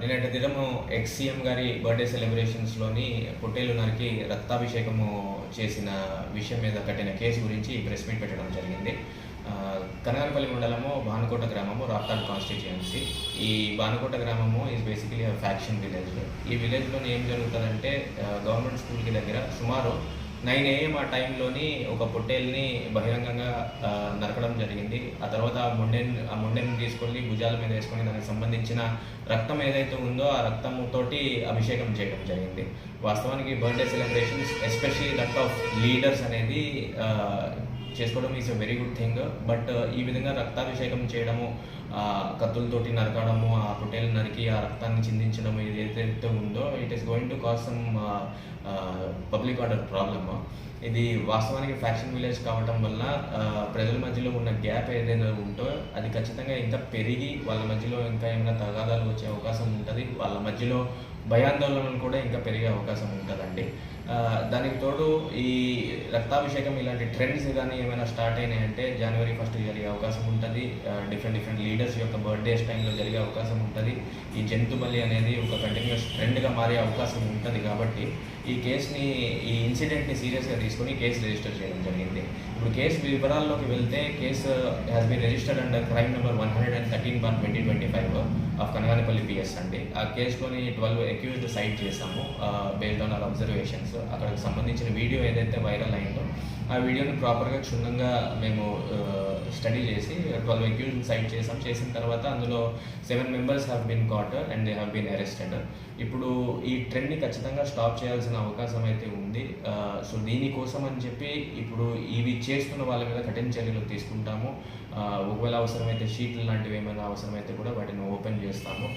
నిన్నటి దినము ఎక్స్ గారి బర్త్డే సెలబ్రేషన్స్లోని పొట్టేలు నరికి రక్తాభిషేకము చేసిన విషయం మీద కట్టిన కేసు గురించి ప్రెస్ మీట్ పెట్టడం జరిగింది. కనగనపల్లి మండలము భానుకోట గ్రామము రాప్తాడ్ కాన్స్టిట్యుయెన్సీ. ఈ భానుకోట గ్రామము ఈజ్ బేసికలీ ఫ్యాక్షన్ విలేజ్ ఈ విలేజ్లో ఏం జరుగుతుందంటే గవర్నమెంట్ స్కూల్కి దగ్గర సుమారు నైన్ ఏఎం ఆ టైంలోని ఒక పొట్టేల్ని బహిరంగంగా నరకడం జరిగింది. ఆ తర్వాత ఆ మొండెన్ ఆ మొండెని తీసుకొని భుజాల మీద వేసుకొని దానికి సంబంధించిన రక్తం ఏదైతే ఉందో ఆ రక్తంతోటి అభిషేకం చేయడం జరిగింది. వాస్తవానికి birthday celebrations especially that of leaders అనేది చేసుకోవడం is a very good thing but ఈ విధంగా రక్తాభిషేకం చేయడము కత్తులతోటి నరకడము ఆ పొట్టేలు నరికి ఆ రక్తాన్ని చిందించడం ఇది ఏదైతే ఉందో it is going to cause some public order problem ఇది వాస్తవానికి ఫ్యాక్షన్ విలేజ్ కావటం వల్ల ప్రజల మధ్యలో ఉన్న గ్యాప్ ఏదైనా ఉంటో అది ఖచ్చితంగా ఇంకా పెరిగి వాళ్ళ మధ్యలో ఇంకా ఏమైనా తగాదాలు వచ్చే అవకాశం ఉంటుంది. వాళ్ళ మధ్యలో భయాందోళనలు కూడా ఇంకా పెరిగే అవకాశం ఉంటుందండి. దానికి తోడు ఈ రక్తాభిషేకం ఇలాంటి ట్రెండ్స్ కానీ ఏమైనా స్టార్ట్ అయినాయంటే జనవరి ఫస్ట్ జరిగే అవకాశం ఉంటుంది. డిఫరెంట్ డిఫరెంట్ లీడర్స్ యొక్క బర్త్డేస్ టైంలో జరిగే అవకాశం ఉంటుంది. ఈ జంతు బలి అనేది ఒక కంటిన్యూస్ ట్రెండ్గా మారే అవకాశం ఉంటుంది కాబట్టి ఈ కేసుని ఈ ఇన్సిడెంట్ని సీరియస్గా తీసుకొని కేసు రిజిస్టర్ చేయడం జరిగింది. ఇప్పుడు కేసు వివరాల్లోకి వెళ్తే case has been registered under crime number one hundred and thirteen one twenty twenty five of Kanaganapalli PS అండి. ఆ కేసులోని ట్వెల్వ్ అక్యూజ్డ్ సైట్ చేశాము బేస్డ్ ఆన్ ఆర్ అబ్జర్వేషన్స్ అక్కడికి సంబంధించిన వీడియో ఏదైతే వైరల్ అయిందో ఆ వీడియోని ప్రాపర్గా క్షుణ్ణంగా మేము స్టడీ చేసి ట్వెల్వ్ అక్యూజ్ సైట్ చేసాం చేసిన తర్వాత అందులో seven members have been caught and they have been arrested ఇప్పుడు ఈ ట్రెండ్ని ఖచ్చితంగా స్టాప్ చేయాల్సిన అవకాశం అయితే ఉంది. సో దీనికోసం అని చెప్పి ఇప్పుడు ఇవి చేస్తున్న వాళ్ళ మీద కఠిన చర్యలు తీసుకుంటాము. ఒకవేళ అవసరమైతే షీట్లు లాంటివి ఏమైనా అవసరమైతే కూడా వాటిని ఓపెన్ చేస్తాము.